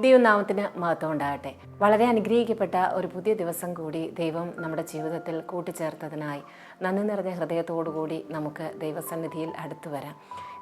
ദൈവനാമത്തിന് മഹത്വം ഉണ്ടാകട്ടെ. വളരെ അനുഗ്രഹിക്കപ്പെട്ട ഒരു പുതിയ ദിവസം കൂടി ദൈവം നമ്മുടെ ജീവിതത്തിൽ കൂട്ടിച്ചേർത്തതിനായി നന്ദി നിറഞ്ഞ ഹൃദയത്തോടുകൂടി നമുക്ക് ദൈവസന്നിധിയിൽ അടുത്തു വരാം.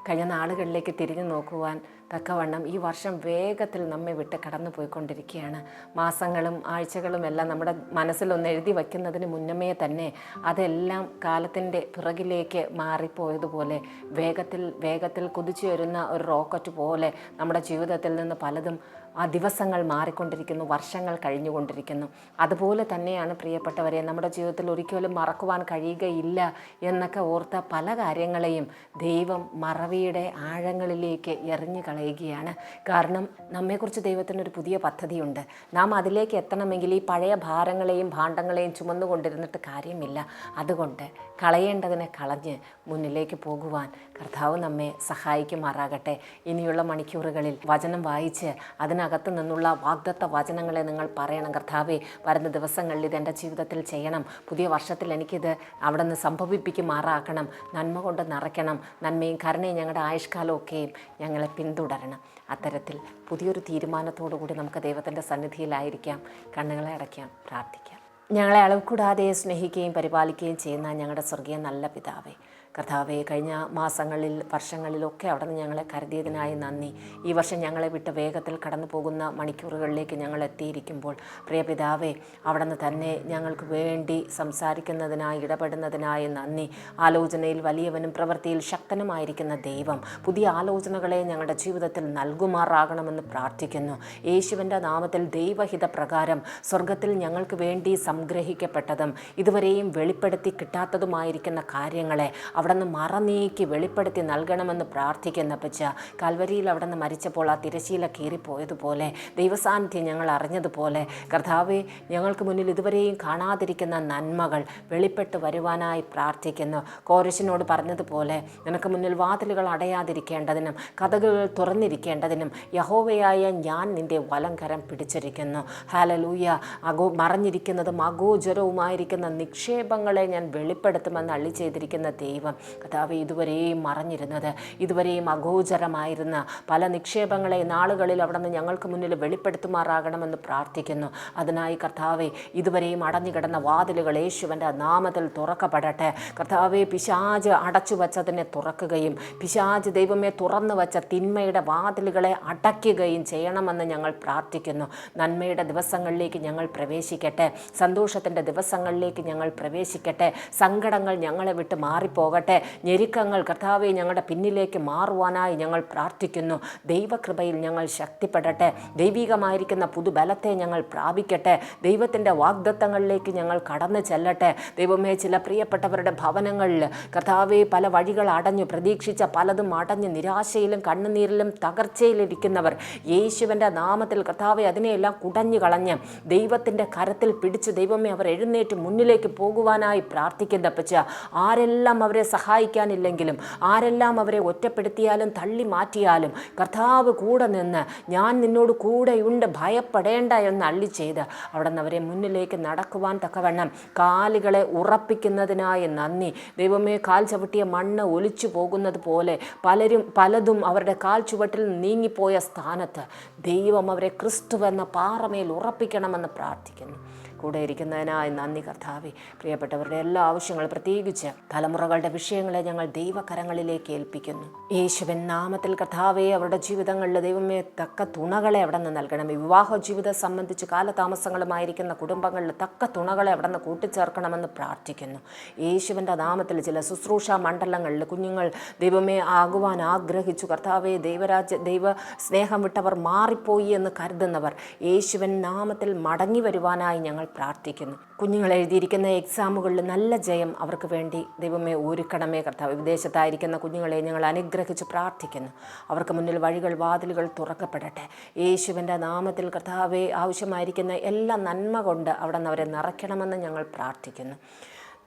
കഴിഞ്ഞ നാളുകളിലേക്ക് തിരിഞ്ഞു നോക്കുവാൻ തക്കവണ്ണം ഈ വർഷം വേഗത്തിൽ നമ്മെ വിട്ട് കടന്നു പോയിക്കൊണ്ടിരിക്കുകയാണ്. മാസങ്ങളും ആഴ്ചകളും എല്ലാം നമ്മുടെ മനസ്സിലൊന്ന് എഴുതി വയ്ക്കുന്നതിന് മുന്നമേ തന്നെ അതെല്ലാം കാലത്തിന്റെ പിറകിലേക്ക് മാറിപ്പോയതുപോലെ വേഗത്തിൽ വേഗത്തിൽ കുതിച്ചു വരുന്ന ഒരു റോക്കറ്റ് പോലെ നമ്മുടെ ജീവിതത്തിൽ നിന്ന് പലതും ആ ദിവസങ്ങൾ മാറിക്കൊണ്ടിരിക്കുന്നു വർഷങ്ങൾ കഴിഞ്ഞുകൊണ്ടിരിക്കുന്നു. അതുപോലെ തന്നെയാണ് പ്രിയപ്പെട്ടവരെ നമ്മുടെ ജീവിതത്തിൽ ഒരിക്കലും മറക്കുവാൻ കഴിയുകയില്ല എന്നൊക്കെ ഓർത്ത പല കാര്യങ്ങളെയും ദൈവം മറവിയുടെ ആഴങ്ങളിലേക്ക് എറിഞ്ഞു കളയുകയാണ്. കാരണം നമ്മെക്കുറിച്ച് ദൈവത്തിനൊരു പുതിയ പദ്ധതിയുണ്ട്. നാം അതിലേക്ക് എത്തണമെങ്കിൽ ഈ പഴയ ഭാരങ്ങളെയും ഭാണ്ഡങ്ങളെയും ചുമന്നുകൊണ്ടിരുന്നിട്ട് കാര്യമില്ല. അതുകൊണ്ട് കളയേണ്ടതിനെ കളഞ്ഞ് മുന്നിലേക്ക് പോകുവാൻ കർത്താവ് നമ്മെ സഹായിക്കുമാറാകട്ടെ. ഇനിയുള്ള മണിക്കൂറുകളിൽ വചനം വായിച്ച് അതിനകത്ത് നിന്നുള്ള വാഗ്ദത്ത വചനങ്ങളെ നിങ്ങൾ പറയണം. കർത്താവെ വരുന്ന ദിവസങ്ങളിൽ ഇത് എന്റെ ജീവിതത്തിൽ ചെയ്യണം. പുതിയ വർഷത്തിൽ എനിക്കിത് അവിടെ നിന്ന് സംഭവിപ്പിക്കുമാറാക്കണം. നന്മ കൊണ്ട് നിറയ്ക്കണം. നന്മയും കരുണയും ഞങ്ങളുടെ ആയുഷ്കാലമൊക്കെയും ഞങ്ങളെ പിന്തുടരണം അത്തരത്തിൽ പുതിയൊരു തീരുമാനത്തോടു കൂടി നമുക്ക് ദൈവത്തിന്റെ സന്നിധിയിലായിരിക്കാം. കണ്ണുകളെ അടയ്ക്കാം പ്രാർത്ഥിക്കാം. ഞങ്ങളെ അളവ് കൂടാതെ സ്നേഹിക്കുകയും പരിപാലിക്കുകയും ചെയ്യുന്ന ഞങ്ങളുടെ സ്വർഗീയ നല്ല പിതാവേ കർത്താവെ കഴിഞ്ഞ മാസങ്ങളിൽ വർഷങ്ങളിലൊക്കെ അവിടെ നിന്ന് ഞങ്ങളെ കരുതിയതിനായി നന്ദി. ഈ വർഷം ഞങ്ങളെ വിട്ട് വേഗത്തിൽ കടന്നു പോകുന്ന മണിക്കൂറുകളിലേക്ക് ഞങ്ങൾ എത്തിയിരിക്കുമ്പോൾ പ്രിയ പിതാവെ അവിടെ നിന്ന് തന്നെ ഞങ്ങൾക്ക് വേണ്ടി സംസാരിക്കുന്നതിനായി ഇടപെടുന്നതിനായി നന്ദി. ആലോചനയിൽ വലിയവനും പ്രവൃത്തിയിൽ ശക്തനുമായിരിക്കുന്ന ദൈവം പുതിയ ആലോചനകളെ ഞങ്ങളുടെ ജീവിതത്തിൽ നൽകുമാറാകണമെന്ന് പ്രാർത്ഥിക്കുന്നു. യേശുവിന്റെ നാമത്തിൽ ദൈവഹിത പ്രകാരം സ്വർഗത്തിൽ ഞങ്ങൾക്ക് വേണ്ടി സംഗ്രഹിക്കപ്പെട്ടതും ഇതുവരെയും വെളിപ്പെടുത്തി കിട്ടാത്തതുമായിരിക്കുന്ന കാര്യങ്ങളെ അവിടെ നിന്ന് മറനീക്കി വെളിപ്പെടുത്തി നൽകണമെന്ന് പ്രാർത്ഥിക്കുന്ന പച്ച കൽവരിയിൽ നിന്ന് മരിച്ചപ്പോൾ ആ തിരശീല കീറിപ്പോയതുപോലെ ദൈവസാന്നിധ്യം ഞങ്ങൾ അറിഞ്ഞതുപോലെ കർത്താവെ ഞങ്ങൾക്ക് മുന്നിൽ ഇതുവരെയും കാണാതിരിക്കുന്ന നന്മകൾ വെളിപ്പെട്ട് വരുവാനായി പ്രാർത്ഥിക്കുന്നു. കോരശിനോട് പറഞ്ഞതുപോലെ നിനക്ക് മുന്നിൽ വാതിലുകൾ അടയാതിരിക്കേണ്ടതിനും കഥകൾ തുറന്നിരിക്കേണ്ടതിനും യഹോവയായ ഞാൻ നിന്റെ വലങ്കരം പിടിച്ചിരിക്കുന്നു. ഹാലലൂയ അഗോ മറഞ്ഞിരിക്കുന്നതും അഗോചരവുമായിരിക്കുന്ന നിക്ഷേപങ്ങളെ ഞാൻ വെളിപ്പെടുത്തുമെന്ന് അള്ളി ചെയ്തിരിക്കുന്ന ദൈവം. കഥാവ് ഇതുവരെയും മറഞ്ഞിരുന്നത് ഇതുവരെയും അഗോചരമായിരുന്ന പല നിക്ഷേപങ്ങളെ നാളുകളിൽ അവിടെ നിന്ന് ഞങ്ങൾക്ക് മുന്നിൽ വെളിപ്പെടുത്തുമാറാകണമെന്ന് പ്രാർത്ഥിക്കുന്നു. അതിനായി കർത്താവെ ഇതുവരെയും അടഞ്ഞുകിടന്ന വാതിലുകൾ യേശുവിന്റെ നാമത്തിൽ തുറക്കപ്പെടട്ടെ. കർത്താവെ പിശാജ് അടച്ചു വച്ചതിനെ തുറക്കുകയും പിശാജ് ദൈവമേ തുറന്നു വച്ച തിന്മയുടെ വാതിലുകളെ അടയ്ക്കുകയും ചെയ്യണമെന്ന് ഞങ്ങൾ പ്രാർത്ഥിക്കുന്നു. നന്മയുടെ ദിവസങ്ങളിലേക്ക് ഞങ്ങൾ പ്രവേശിക്കട്ടെ. സന്തോഷത്തിന്റെ ദിവസങ്ങളിലേക്ക് ഞങ്ങൾ പ്രവേശിക്കട്ടെ. സങ്കടങ്ങൾ ഞങ്ങളെ വിട്ട് മാറിപ്പോകട്ടെ. ഞെരുക്കങ്ങൾ കർത്താവെ ഞങ്ങളുടെ പിന്നിലേക്ക് മാറുവാനായി ഞങ്ങൾ പ്രാർത്ഥിക്കുന്നു. ദൈവകൃപയിൽ ഞങ്ങൾ ശക്തിപ്പെടട്ടെ. ദൈവികമായിരിക്കുന്ന പുതുബലത്തെ ഞങ്ങൾ പ്രാപിക്കട്ടെ. ദൈവത്തിന്റെ വാഗ്ദത്തങ്ങളിലേക്ക് ഞങ്ങൾ കടന്നു ചെല്ലട്ടെ. ദൈവമേ ചില പ്രിയപ്പെട്ടവരുടെ ഭവനങ്ങളിൽ കർത്താവെ പല വഴികൾ അടഞ്ഞു പ്രതീക്ഷിച്ച പലതും അടഞ്ഞ് നിരാശയിലും കണ്ണുനീരിലും തകർച്ചയിലിരിക്കുന്നവർ യേശുവിന്റെ നാമത്തിൽ കർത്താവെ അതിനെയെല്ലാം കുടഞ്ഞു കളഞ്ഞ് ദൈവത്തിന്റെ കരത്തിൽ പിടിച്ച് ദൈവമേ അവർ എഴുന്നേറ്റ് മുന്നിലേക്ക് പോകുവാനായി പ്രാർത്ഥിക്കുന്ന പച്ച ആരെല്ലാം അവരെ സഹായിക്കാനില്ലെങ്കിലും ആരെല്ലാം അവരെ ഒറ്റപ്പെടുത്തിയാലും തള്ളി മാറ്റിയാലും കർത്താവ് കൂടെ നിന്ന് ഞാൻ നിന്നോട് കൂടെയുണ്ട് ഭയപ്പെടേണ്ട എന്ന് അള്ളി ചെയ്ത് അവിടെ നിന്ന് അവരെ മുന്നിലേക്ക് നടക്കുവാൻ തക്കവണ്ണം കാലുകളെ ഉറപ്പിക്കുന്നതിനായി നന്ദി. ദൈവമേ കാൽ ചവിട്ടിയ മണ്ണ് ഒലിച്ചു പോകുന്നത് പോലെ പലരും പലതും അവരുടെ കാൽ ചുവട്ടിൽ നീങ്ങിപ്പോയ സ്ഥാനത്ത് ദൈവം അവരെ ക്രിസ്തു എന്ന പാറമേൽ ഉറപ്പിക്കണമെന്ന് പ്രാർത്ഥിക്കുന്നു. കൂടെ ഇരിക്കുന്നതിനായി നന്ദി കർത്താവെ. പ്രിയപ്പെട്ടവരുടെ എല്ലാ ആവശ്യങ്ങളും പ്രത്യേകിച്ച് തലമുറകളുടെ വിഷയങ്ങളെ ഞങ്ങൾ ദൈവകരങ്ങളിലേക്ക് ഏൽപ്പിക്കുന്നു. യേശുവൻ നാമത്തിൽ കഥാവെ അവരുടെ ജീവിതങ്ങളിൽ ദൈവമേ തക്ക തുണകളെ അവിടെ നിന്ന് നൽകണം. വിവാഹ ജീവിതം സംബന്ധിച്ച് കാലതാമസങ്ങളുമായിരിക്കുന്ന കുടുംബങ്ങളിൽ തക്ക തുണകളെ അവിടെ നിന്ന് കൂട്ടിച്ചേർക്കണമെന്ന് പ്രാർത്ഥിക്കുന്നു. യേശുവിന്റെ നാമത്തിൽ ചില ശുശ്രൂഷ മണ്ഡലങ്ങളിൽ കുഞ്ഞുങ്ങൾ ദൈവമേ ആകുവാൻ ആഗ്രഹിച്ചു. കർത്താവെ ദൈവരാജ്യ ദൈവ സ്നേഹം വിട്ടവർ മാറിപ്പോയി എന്ന് കരുതുന്നവർ യേശുവൻ നാമത്തിൽ മടങ്ങി വരുവാനായി ഞങ്ങൾ പ്രാർത്ഥിക്കുന്നു. കുഞ്ഞുങ്ങൾ എഴുതിയിരിക്കുന്ന എക്സാമുകളിൽ നല്ല ജയം അവർക്ക് വേണ്ടി ദൈവമേ ഒരുക്കണമേ കർത്താവ്. വിദേശത്തായിരിക്കുന്ന കുഞ്ഞുങ്ങളെ ഞങ്ങൾ അനുഗ്രഹിച്ച് പ്രാർത്ഥിക്കുന്നു. അവർക്ക് മുന്നിൽ വഴികൾ വാതിലുകൾ തുറക്കപ്പെടട്ടെ. യേശുവിന്റെ നാമത്തിൽ കർത്താവെ ആവശ്യമായിരിക്കുന്ന എല്ലാ നന്മ കൊണ്ട് അവിടെ നിന്ന് അവരെ നിറയ്ക്കണമെന്ന് ഞങ്ങൾ പ്രാർത്ഥിക്കുന്നു.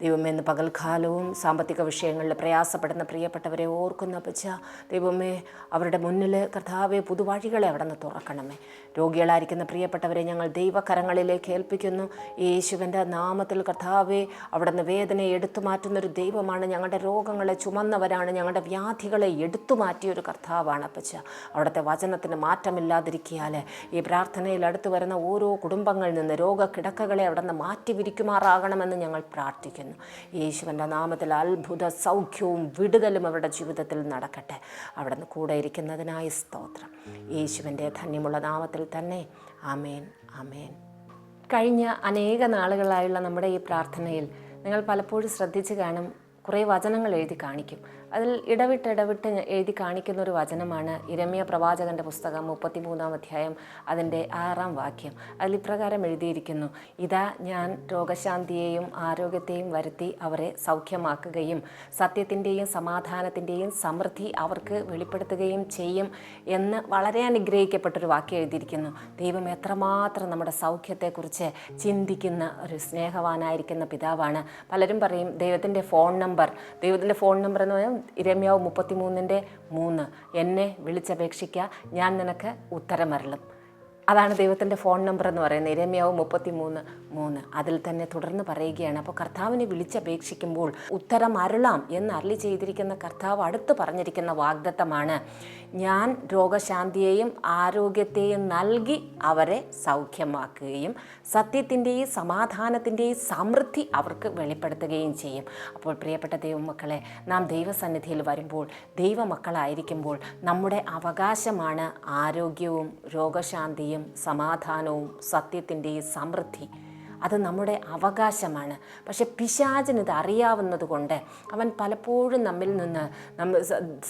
ദൈവമേ ഇന്ന് പകൽക്കാലവും സാമ്പത്തിക വിഷയങ്ങളിൽ പ്രയാസപ്പെടുന്ന പ്രിയപ്പെട്ടവരെ ഓർക്കുന്ന പച്ച ദൈവമേ അവരുടെ മുന്നിൽ കർത്താവെ പുതുവഴികളെ അവിടെ നിന്ന് തുറക്കണമേ. രോഗികളായിരിക്കുന്ന പ്രിയപ്പെട്ടവരെ ഞങ്ങൾ ദൈവകരങ്ങളിലേക്ക് ഏൽപ്പിക്കുന്നു. യേശുവിന്റെ നാമത്തിൽ കർത്താവെ അവിടെ നിന്ന് വേദനയെ എടുത്തു മാറ്റുന്നൊരു ദൈവമാണ്. ഞങ്ങളുടെ രോഗങ്ങളെ ചുമന്നവരാണ്. ഞങ്ങളുടെ വ്യാധികളെ എടുത്തു മാറ്റിയ ഒരു കർത്താവാണ് അപ്പച്ച. അവിടുത്തെ വചനത്തിന് മാറ്റമില്ലാതിരിക്കിയാൽ ഈ പ്രാർത്ഥനയിൽ അടുത്തു വരുന്ന ഓരോ കുടുംബങ്ങളിൽ നിന്ന് രോഗക്കിടക്കകളെ അവിടെ നിന്ന് മാറ്റി വിരിക്കുമാറാകണമെന്ന് ഞങ്ങൾ പ്രാർത്ഥിക്കുന്നു. യേശുവിന്റെ നാമത്തിൽ അത്ഭുത സൗഖ്യവും വിടുതലും അവരുടെ ജീവിതത്തിൽ നടക്കട്ടെ. അവിടുന്ന് കൂടെ ഇരിക്കുന്നതിനായി സ്തോത്രം. യേശുവിന്റെ ധന്യമുള്ള നാമത്തിൽ തന്നെ അമേൻ അമേൻ കഴിഞ്ഞ അനേക നാളുകളായുള്ള നമ്മുടെ ഈ പ്രാർത്ഥനയിൽ നിങ്ങൾ പലപ്പോഴും ശ്രദ്ധിച്ച് കാണും കുറേ വചനങ്ങൾ എഴുതി കാണിക്കും. അതിൽ ഇടവിട്ട് ഇടവിട്ട് എഴുതി കാണിക്കുന്ന ഒരു വചനമാണ് ഇരമ്യ പ്രവാചകന്റെ പുസ്തകം മുപ്പത്തിമൂന്നാം അധ്യായം അതിന്റെ ആറാം വാക്യം. അതിൽ ഇപ്രകാരം എഴുതിയിരിക്കുന്നു. ഇതാ ഞാൻ രോഗശാന്തിയെയും ആരോഗ്യത്തെയും വരുത്തി അവരെ സൗഖ്യമാക്കുകയും സത്യത്തിന്റെയും സമാധാനത്തിന്റെയും സമൃദ്ധി അവർക്ക് വെളിപ്പെടുത്തുകയും ചെയ്യും എന്ന് വളരെ അനുഗ്രഹിക്കപ്പെട്ടൊരു വാക്യം എഴുതിയിരിക്കുന്നു. ദൈവം എത്രമാത്രം നമ്മുടെ സൗഖ്യത്തെക്കുറിച്ച് ചിന്തിക്കുന്ന ഒരു സ്നേഹവാനായിരിക്കുന്ന പിതാവാണ്. പലരും പറയും ദൈവത്തിന്റെ ഫോൺ നമ്പർ ദൈവത്തിന്റെ ഫോൺ നമ്പർ എന്ന് പറഞ്ഞാൽ ഇരമ്യാവ് മുപ്പത്തിമൂന്നിന്റെ മൂന്ന്. എന്നെ വിളിച്ചപേക്ഷിക്കുക ഞാൻ നിനക്ക് ഉത്തരമരളും. അതാണ് ദൈവത്തിന്റെ ഫോൺ നമ്പർ എന്ന് പറയുന്നത്. ഇരമ്യാവ് മുപ്പത്തി മൂന്ന് മൂന്ന്. അതിൽ തന്നെ തുടർന്ന് പറയുകയാണ് അപ്പോൾ കർത്താവിനെ വിളിച്ചപേക്ഷിക്കുമ്പോൾ ഉത്തരം അരുളാം എന്ന് അരളി ചെയ്തിരിക്കുന്ന കർത്താവ് അടുത്ത് പറഞ്ഞിരിക്കുന്ന വാഗ്ദത്തമാണ്. ഞാൻ രോഗശാന്തിയെയും ആരോഗ്യത്തെയും നൽകി അവരെ സൗഖ്യമാക്കുകയും സത്യത്തിന്റെയും സമാധാനത്തിന്റെയും സമൃദ്ധി അവർക്ക് വെളിപ്പെടുത്തുകയും ചെയ്യും. അപ്പോൾ പ്രിയപ്പെട്ട ദൈവമക്കളെ നാം ദൈവസന്നിധിയിൽ വരുമ്പോൾ ദൈവമക്കളായിരിക്കുമ്പോൾ നമ്മുടെ അവകാശമാണ് ആരോഗ്യവും രോഗശാന്തിയും സമാധാനവും സത്യത്തിന്റെ സമൃദ്ധി അത് നമ്മുടെ അവകാശമാണ്. പക്ഷെ പിശാചിന് ഇത് അറിയാവുന്നത് കൊണ്ട് അവൻ പലപ്പോഴും നമ്മിൽ നിന്ന് നമ്മ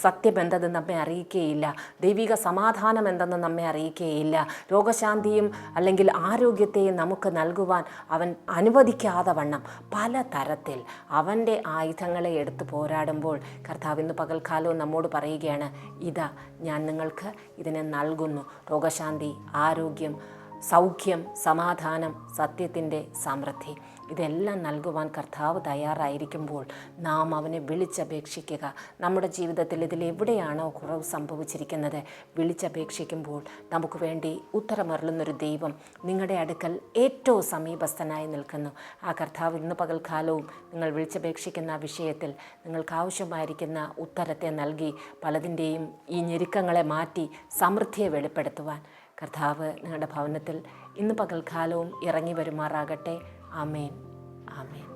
സത്യബന്ധത നമ്മെ അറിയിക്കുകയില്ല ദൈവിക സമാധാനം എന്തെന്ന് നമ്മെ അറിയിക്കുകയില്ല രോഗശാന്തിയും അല്ലെങ്കിൽ ആരോഗ്യത്തെയും നമുക്ക് നൽകുവാൻ അവൻ അനുവദിക്കാതെ വണ്ണം. പല തരത്തിൽ അവന്റെ ആയുധങ്ങളെ എടുത്ത് പോരാടുമ്പോൾ കർത്താവ് ഇന്ന് പകൽക്കാലവും നമ്മോട് പറയുകയാണ് ഇതാ ഞാൻ നിങ്ങൾക്ക് ഇതിനെ നൽകുന്നു. രോഗശാന്തി ആരോഗ്യം സൗഖ്യം സമാധാനം സത്യത്തിന്റെ സമൃദ്ധി ഇതെല്ലാം നൽകുവാൻ കർത്താവ് തയ്യാറായിരിക്കുമ്പോൾ നാം അവനെ വിളിച്ചപേക്ഷിക്കുക. നമ്മുടെ ജീവിതത്തിൽ ഇതിലെവിടെയാണോ കുറവ് സംഭവിച്ചിരിക്കുന്നത് വിളിച്ചപേക്ഷിക്കുമ്പോൾ നമുക്ക് വേണ്ടി ഉത്തരമറിലുന്നൊരു ദൈവം നിങ്ങളുടെ അടുക്കൽ ഏറ്റവും സമീപസ്ഥനായി നിൽക്കുന്നു. ആ കർത്താവ് ഇന്ന് പകൽക്കാലവും നിങ്ങൾ വിളിച്ചപേക്ഷിക്കുന്ന വിഷയത്തിൽ നിങ്ങൾക്ക് ആവശ്യമായിരിക്കുന്ന ഉത്തരത്തെ നൽകി പലതിന്റെയും ഈ ഞെരുക്കങ്ങളെ മാറ്റി സമൃദ്ധിയെ വെളിപ്പെടുത്തുവാൻ. കർത്താവ് നിങ്ങളുടെ ഭവനത്തിൽ ഇന്ന് പകൽക്കാലവും ഇറങ്ങി വരുമാറാകട്ടെ. ആമേൻ. ആമേൻ.